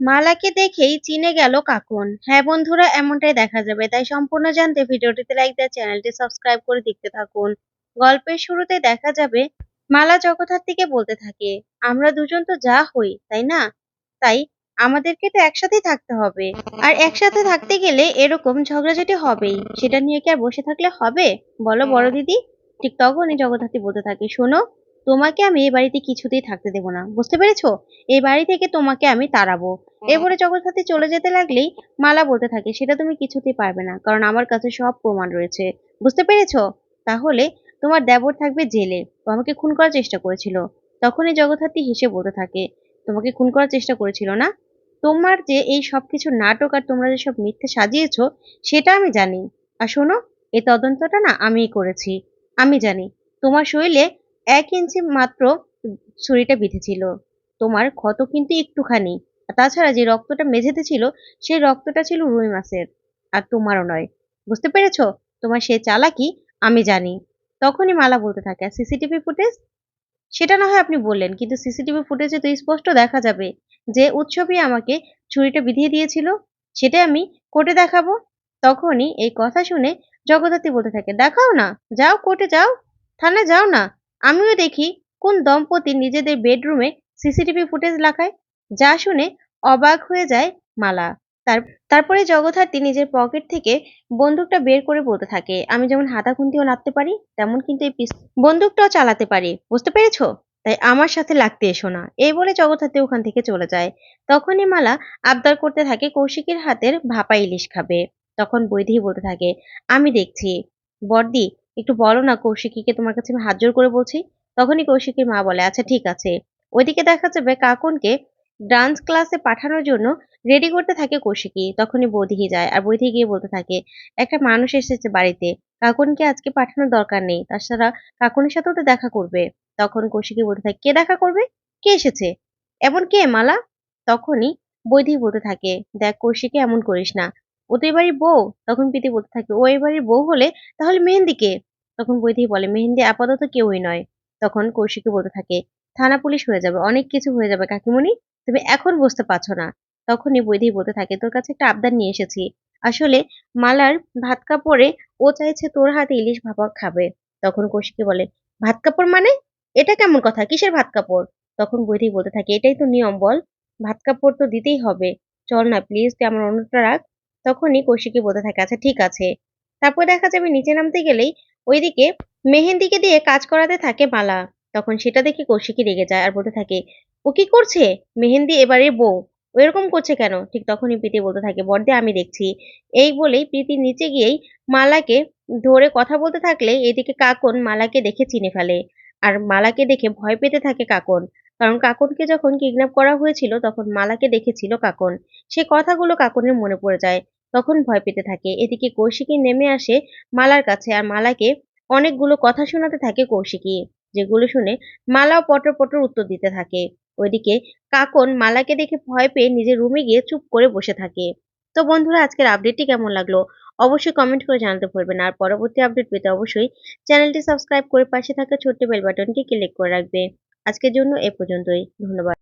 মালাকে দেখেই চিনে গেল কাকুন। হ্যাঁ বন্ধুরা, এমনটাই দেখা যাবে। তাই সম্পূর্ণ জানতে ভিডিওটিতে লাইক দিয়ে চ্যানেলটি সাবস্ক্রাইব করে দেখতে থাকুন। গল্পের শুরুতে দেখা যাবে, মালা জগদ্ধাত্রীকে বলতে থাকে, আমরা দুজন তো যা হই, তাই না? তাই আমাদেরকে তো একসাথেই থাকতে হবে। আর একসাথে থাকতে গেলে এরকম ঝগড়াঝাটি হবেই। সেটা নিয়ে কি আর বসে থাকলে হবে? বলো বড় দিদি ঠিক তখনই জগদ্ধাত্রী বলতে থাকে, শোনো তোমাকে আমি এই বাড়িতে কিছুতেই থাকতে দেবো না বুঝতে পেরেছ? এই বাড়ি থেকে তোমাকে আমি তাড়াবো। এরপরে জগদ্ধাত্রী চলে যেতে লাগলেই মালা বলতে থাকে সেটা তুমি কিছুতেই পারবে না কারণ আমার কাছে সব প্রমাণ রয়েছে বুঝতে পেরেছ? তাহলে তোমার দেবর থাকবে জেলে ও আমাকে খুন করার চেষ্টা করেছিল। তখনই জগদ্ধাত্রী হেসে বলতে থাকে তোমাকে খুন করার চেষ্টা করেছিল না? তোমার যে এই সব কিছু নাটক আর তোমরা যে সব মিথ্যে সাজিয়েছো সেটা আমি জানি। আর শোনো এই তদন্তটা না আমিই করেছি আমি জানি। তোমার শরীরে এক ইঞ্চি মাত্র ছুরিটা বিঁধেছিল। তোমার ক্ষত কিন্তু একটুখানি। তাছাড়া যে রক্তটা মেঝেতে ছিল, সেই রক্তটা ছিল রুই মাছের। আর তোমারও নয়। বুঝতে পেরেছ? তোমার সে চালাকি আমি জানি। তখনই মালা বলতে থাকে, আর সিসিটিভি ফুটেজ? সেটা না হয় আপনি বললেন, কিন্তু সিসিটিভি ফুটেজে তো স্পষ্ট দেখা যাবে যে উৎসবই আমাকে ছুরিটা বিধিয়ে দিয়েছিল। সেটা আমি কোর্টে দেখাবো। তখনই এই কথা শুনে জগদ্ধাত্রী বলতে থাকে, দেখাও না। যাও কোর্টে যাও। থানায় যাও না। আমিও দেখি কোন দম্পতি নিজেদের বেডরুমে সিসিটিভি ফুটেজ লাগায়, যা শুনে অবাক হয়ে যায় মালা। তার, তারপরে জগদ্ধাত্রী নিজের পকেট থেকে বন্দুকটা বের করে বলতে থাকে, আমি যেমন হাতা খুন্তিও নাড়তে পারি, তেমন কিন্তু এই বন্দুকটাও চালাতে পারি, বুঝতে পেরেছ? তাই আমার সাথে লাগতে এসো না, এই বলে জগদ্ধাত্রী ওখান থেকে চলে যায়। তখনই মালা আবদার করতে থাকে কৌশিকের হাতের ভাপা ইলিশ খাবে। তখন বৈদেহী বলতে থাকে, আমি দেখছি। বর্দি একটু বলো না কৌশিকীকে, তোমার কাছে আমি হাত জোর করে বলছি। তখনই কৌশিকীর মা বলে আচ্ছা ঠিক আছে। ওইদিকে দেখা যাবে কাকুনকে ডান্স ক্লাসে পাঠানোর জন্য রেডি করতে থাকে কৌশিকী। তখনই বৌদিহি যায় আর বৌদিহি গিয়ে বলতে থাকে, একটা মানুষ এসেছে বাড়িতে। কাকুনকে আজকে পাঠানোর দরকার নেই। তাছাড়া কাকুনের সাথেও তো দেখা করবে। তখন কৌশিকী বলতে থাকে, কে দেখা করবে? কে এসেছে? এমন কে, মালা? তখনই বৈধি বলতে থাকে, দেখ কৌশিকে, এমন করিস না। ও তো এবারই বউ। তখন প্রীতি বলতে থাকে, ও এবারই বউ হলে তাহলে মেহেন্দিকে তখন বৈধি বলে, মেহেন্দি আপাতত কেউই নয়। তখন কৌশিকী বলতে থাকে, থানা পুলিশ হয়ে যাবে, অনেক কিছু হয়ে যাবে কাকিমণি, তুমি এখন বুঝতে পারছ না। তখনই বৈধি বলতে থাকে, তোর কাছে একটা আবদার নিয়ে এসেছি। আসলে মালার ভাত কাপড়ে ও চাইছে তোর হাতে ইলিশ ভাপা খাবে। তখন কৌশিকী বলে, ভাত কাপড় মানে? এটা কেমন কথা? কিসের ভাত কাপড়? তখন বৈধি বলতে থাকে, এটাই তো নিয়ম বল, ভাত কাপড় তো দিতেই হবে। চল না প্লিজ তুই আমার অনুরোধটা রাখ। তখনই কৌশিকী বলতে থাকে আচ্ছা ঠিক আছে। তারপর দেখা যাবে নিচে নামতে গেলেই ওইদিকে মেহেন্দিকে দিয়ে কাজ করাতে থাকে মালা। তখন সেটা দেখে কৌশিকী রেগে যায় আর বলতে থাকে, ও কি করছে? মেহেন্দি এবারে বউ। এরকম করছে কেন? ঠিক তখনই প্রীতি বলতে থাকে, বর্দে আমি দেখছি। এই বলেই প্রীতি নিচে গিয়েই মালাকে ধরে কথা বলতে থাকলে এদিকে কাকন মালাকে দেখে চিনে ফেলে। আর মালাকে দেখে ভয় পেতে থাকে কাকন। কারণ কাকনকে যখন কিডন্যাপ করা হয়েছিল তখন মালাকে দেখেছিল কাকন। সে কথাগুলো কাকনের মনে পড়ে যায়। তখন ভয় পেতে থাকে। এদিকে কৌশিকী নেমে আসে মালার কাছে আর মালাকে অনেকগুলো কথা শোনাতে থাকে কৌশিকী, যেগুলো শুনে মালাও পটর পটর উত্তর দিতে থাকে। ওইদিকে কাকন মালাকে দেখে ভয় পেয়ে নিজের রুমে গিয়ে চুপ করে বসে থাকে। তো বন্ধুরা, আজকের আপডেটটি কেমন লাগল? অবশ্যই কমেন্ট করে জানাতে ভুলবেন আর পরবর্তী আপডেট পেতে অবশ্যই চ্যানেলটি সাবস্ক্রাইব করে পাশে থাকা ছোট্ট বেল বাটনটি ক্লিক করে রাখবে। আজকের জন্য এ পর্যন্তই। ধন্যবাদ।